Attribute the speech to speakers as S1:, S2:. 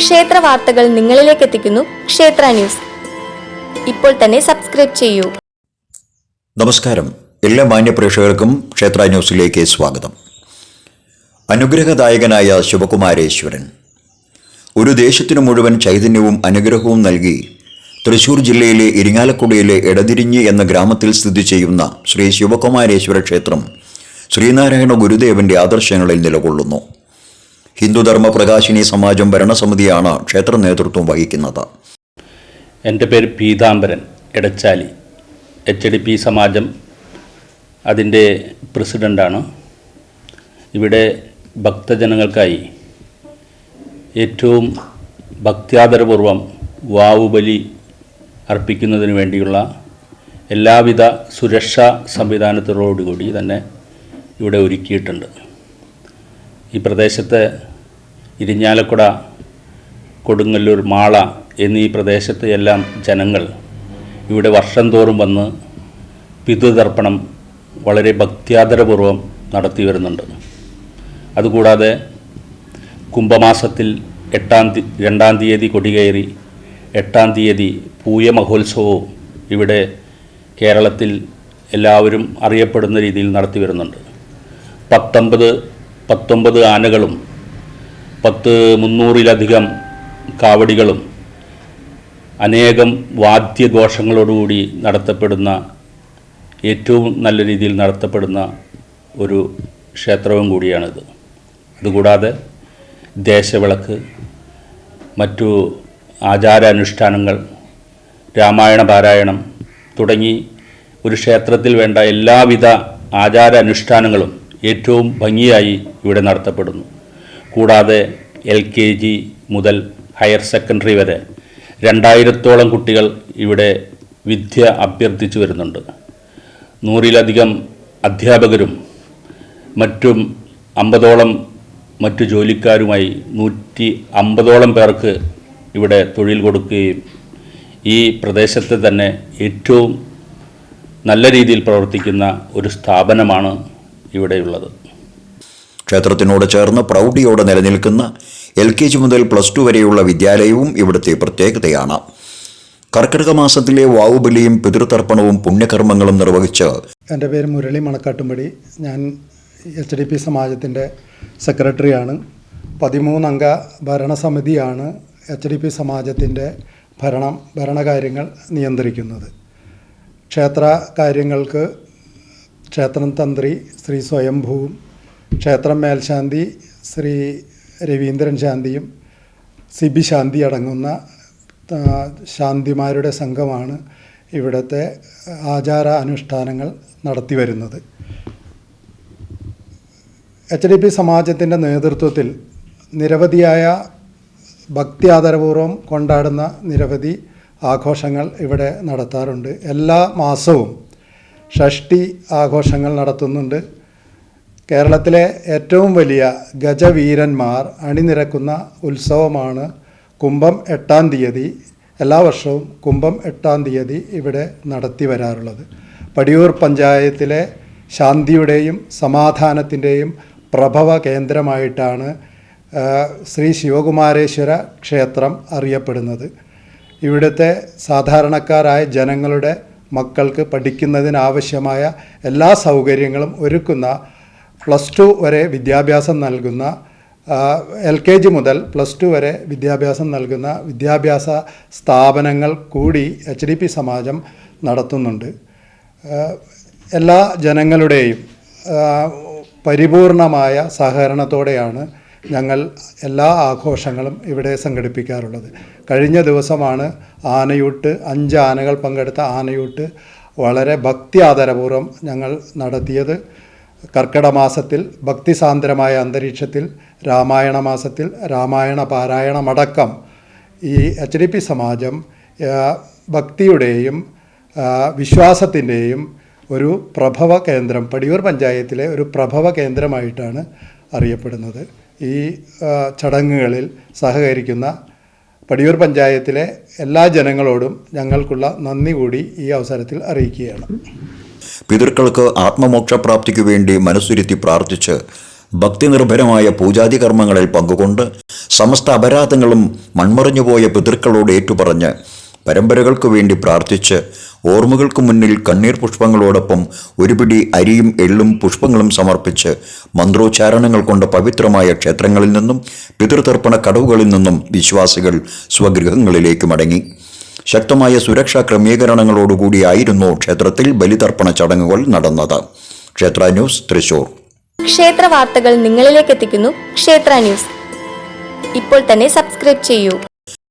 S1: ക്ഷേത്ര വാർത്തകൾ നിങ്ങളിലേക്ക് എത്തിക്കുന്നു ക്ഷേത്ര ന്യൂസ്. ഇപ്പോൾ തന്നെ സബ്സ്ക്രൈബ് ചെയ്യൂ.
S2: നമസ്കാരം. എല്ലാ മാന്യപ്രേക്ഷകർക്കും ക്ഷേത്ര ന്യൂസിലേക്ക് സ്വാഗതം. അനുഗ്രഹദായകനായ ശിവകുമാരേശ്വരൻ ഒരു ദേശത്തിനു മുഴുവൻ ചൈതന്യവും അനുഗ്രഹവും നൽകി തൃശൂർ ജില്ലയിലെ ഇരിങ്ങാലക്കുടയിലെ എടതിരിഞ്ഞ് എന്ന ഗ്രാമത്തിൽ സ്ഥിതി ചെയ്യുന്ന ശ്രീ ശിവകുമാരേശ്വര ക്ഷേത്രം ശ്രീനാരായണ ഗുരുദേവന്റെ ആദർശങ്ങളിൽ നിലകൊള്ളുന്നു. ഹിന്ദുധർമ്മ പ്രകാശിനി സമാജം ഭരണസമിതിയാണ് ക്ഷേത്ര നേതൃത്വം വഹിക്കുന്നത്.
S3: എന്റെ പേര് Peethambaran Edachali. H D P Samajam അതിന്റെ പ്രസിഡന്റാണ്. ഇവിടെ ഭക്തജനങ്ങൾക്കായി ഏറ്റവും ഭക്ത്യാദരപൂർവം വാവുബലി അർപ്പിക്കുന്നതിന് വേണ്ടിയുള്ള എല്ലാവിധ സുരക്ഷാ സംവിധാനത്തോടുകൂടി തന്നെ ഇവിടെ ഒരുക്കിയിട്ടുണ്ട്. ഈ പ്രദേശത്ത് ഇരിഞ്ഞാലക്കുട കൊടുങ്ങല്ലൂർ മാള എന്നീ പ്രദേശത്തെ എല്ലാം ജനങ്ങൾ ഇവിടെ വർഷം തോറും വന്ന് പിതൃതർപ്പണം വളരെ ഭക്ത്യാദരപൂർവം നടത്തി വരുന്നുണ്ട്. അതുകൂടാതെ കുംഭമാസത്തിൽ എട്ടാം തീ രണ്ടാം തീയതി കൊടികയറി എട്ടാം തീയതി പൂയ മഹോത്സവവും ഇവിടെ കേരളത്തിൽ എല്ലാവരും അറിയപ്പെടുന്ന രീതിയിൽ നടത്തി വരുന്നുണ്ട്. പത്തൊമ്പത് പത്തൊമ്പത് ആനകളും പത്ത് മുന്നൂറിലധികം കാവടികളും അനേകം വാദ്യഘോഷങ്ങളോടുകൂടി നടത്തപ്പെടുന്ന ഏറ്റവും നല്ല രീതിയിൽ നടത്തപ്പെടുന്ന ഒരു ക്ഷേത്രവും കൂടിയാണിത്. അതുകൂടാതെ ദേശവിളക്ക് മറ്റു ആചാരാനുഷ്ഠാനങ്ങൾ രാമായണ പാരായണം തുടങ്ങി ഒരു ക്ഷേത്രത്തിൽ വേണ്ട എല്ലാവിധ ആചാരാനുഷ്ഠാനങ്ങളും ഏറ്റവും ഭംഗിയായി ഇവിടെ നടത്തപ്പെടുന്നു. കൂടാതെ എൽ കെ ജി മുതൽ ഹയർ സെക്കൻഡറി വരെ രണ്ടായിരത്തോളം കുട്ടികൾ ഇവിടെ വിദ്യ അഭ്യർത്ഥിച്ചു വരുന്നുണ്ട്. നൂറിലധികം അധ്യാപകരും മറ്റും അമ്പതോളം മറ്റു ജോലിക്കാരുമായി നൂറ്റി അമ്പതോളം പേർക്ക് ഇവിടെ തൊഴിൽ കൊടുക്കുകയും ഈ പ്രദേശത്തെ തന്നെ ഏറ്റവും നല്ല രീതിയിൽ പ്രവർത്തിക്കുന്ന ഒരു സ്ഥാപനമാണ് ഇവിടെയുള്ളത്.
S2: ക്ഷേത്രത്തിനോട് ചേർന്ന് പ്രൗഢിയോടെ നിലനിൽക്കുന്ന എൽ കെ ജി മുതൽ പ്ലസ് ടു വരെയുള്ള വിദ്യാലയവും ഇവിടുത്തെ പ്രത്യേകതയാണ്. കർക്കിടക മാസത്തിലെ വാവുബലിയും പിതൃതർപ്പണവും പുണ്യകർമ്മങ്ങളും നിർവഹിച്ച്
S4: എന്റെ പേര് മുരളി മണക്കാട്ടുംപടി. ഞാൻ എച്ച് ഡി പി സമാജത്തിന്റെ സെക്രട്ടറിയാണ്. പതിമൂന്നംഗ ഭരണസമിതിയാണ് എച്ച് ഡി പി സമാജത്തിന്റെ ഭരണം ഭരണകാര്യങ്ങൾ നിയന്ത്രിക്കുന്നത്. ക്ഷേത്ര കാര്യങ്ങൾക്ക് ക്ഷേത്രം തന്ത്രി ശ്രീ സ്വയംഭൂവും ക്ഷേത്രം മേൽശാന്തി ശ്രീ രവീന്ദ്രൻ ശാന്തിയും സിബി ശാന്തി അടങ്ങുന്ന ശാന്തിമാരുടെ സംഘമാണ് ഇവിടുത്തെ ആചാര അനുഷ്ഠാനങ്ങൾ നടത്തി വരുന്നത്. എച്ച് ഡി പി സമാജത്തിന്റെ നേതൃത്വത്തിൽ നിരവധിയായ ഭക്തി ആദരപൂർവം കൊണ്ടാടുന്ന നിരവധി ആഘോഷങ്ങൾ ഇവിടെ നടത്താറുണ്ട്. എല്ലാ മാസവും ഷഷ്ടി ആഘോഷങ്ങൾ നടത്തുന്നുണ്ട്. കേരളത്തിലെ ഏറ്റവും വലിയ ഗജവീരന്മാർ അണിനിരക്കുന്ന ഉത്സവമാണ് കുംഭം എട്ടാം തീയതി. എല്ലാ വർഷവും കുംഭം എട്ടാം തീയതി ഇവിടെ നടത്തി വരാറുള്ളത്. പടിയൂർ പഞ്ചായത്തിലെ ശാന്തിയുടെയും സമാധാനത്തിന്റെയും പ്രഭവ കേന്ദ്രമായിട്ടാണ് ശ്രീ ശിവകുമാരേശ്വര ക്ഷേത്രം അറിയപ്പെടുന്നത്. ഇവിടുത്തെ സാധാരണക്കാരായ ജനങ്ങളുടെ മക്കൾക്ക് പഠിക്കുന്നതിനാവശ്യമായ എല്ലാ സൗകര്യങ്ങളും ഒരുക്കുന്ന പ്ലസ് ടു വരെ വിദ്യാഭ്യാസം നൽകുന്ന എൽ കെ ജി മുതൽ പ്ലസ് ടു വരെ വിദ്യാഭ്യാസം നൽകുന്ന വിദ്യാഭ്യാസ സ്ഥാപനങ്ങൾ കൂടി എച്ച് ഡി പി സമാജം നടത്തുന്നുണ്ട്. എല്ലാ ജനങ്ങളുടെയും പരിപൂർണമായ സഹകരണത്തോടെയാണ് ഞങ്ങൾ എല്ലാ ആഘോഷങ്ങളും ഇവിടെ സംഘടിപ്പിക്കാറുള്ളത്. കഴിഞ്ഞ ദിവസമാണ് ആനയൂട്ട് അഞ്ച് ആനകൾ പങ്കെടുത്ത ആനയൂട്ട് വളരെ ഭക്തി ആദരപൂർവം ഞങ്ങൾ നടത്തിയത്. കർക്കിടക മാസത്തിൽ ഭക്തിസാന്ദ്രമായ അന്തരീക്ഷത്തിൽ രാമായണ മാസത്തിൽ രാമായണ പാരായണമടക്കം ഈ എച്ച് ഡി പി സമാജം ഭക്തിയുടെയും വിശ്വാസത്തിന്റെയും ഒരു പ്രഭവ കേന്ദ്രം പടിയൂർ പഞ്ചായത്തിലെ ഒരു പ്രഭവ കേന്ദ്രമായിട്ടാണ് അറിയപ്പെടുന്നത്. ഈ ചടങ്ങുകളിൽ സഹകരിക്കുന്ന പടിയൂർ പഞ്ചായത്തിലെ എല്ലാ ജനങ്ങളോടും ഞങ്ങൾക്കുള്ള നന്ദി കൂടി ഈ അവസരത്തിൽ അറിയിക്കുകയാണ്.
S2: പിതൃക്കൾക്ക് ആത്മമോക്ഷപ്രാപ്തിക്കു വേണ്ടി മനസ്സുരുത്തി പ്രാർത്ഥിച്ച് ഭക്തിനിർഭരമായ പൂജാതി കർമ്മങ്ങളിൽ പങ്കുകൊണ്ട് സമസ്ത അപരാധങ്ങളും മൺമറിഞ്ഞുപോയ പിതൃക്കളോട് ഏറ്റുപറഞ്ഞ് പരമ്പരകൾക്ക് വേണ്ടി പ്രാർത്ഥിച്ച് ഓർമ്മകൾക്ക് മുന്നിൽ കണ്ണീർ പുഷ്പങ്ങളോടൊപ്പം ഒരുപിടി അരിയും എള്ളും പുഷ്പങ്ങളും സമർപ്പിച്ച് മന്ത്രോച്ചാരണങ്ങൾ കൊണ്ട് പവിത്രമായ ക്ഷേത്രങ്ങളിൽ നിന്നും പിതൃതർപ്പണ കടവുകളിൽ നിന്നും വിശ്വാസികൾ സ്വഗൃഹങ്ങളിലേക്ക് മടങ്ങി. ശക്തമായ സുരക്ഷാ ക്രമീകരണങ്ങളോടുകൂടിയായിരുന്നു ക്ഷേത്രത്തിൽ ബലിതർപ്പണ ചടങ്ങുകൾ നടന്നത്. ക്ഷേത്ര ന്യൂസ് തൃശൂർ.
S1: ക്ഷേത്ര വാർത്തകൾ നിങ്ങളിലേക്ക് എത്തിക്കുന്നു. ക്ഷേത്ര ന്യൂസ്. ഇപ്പോൾ തന്നെ സബ്സ്ക്രൈബ് ചെയ്യൂ.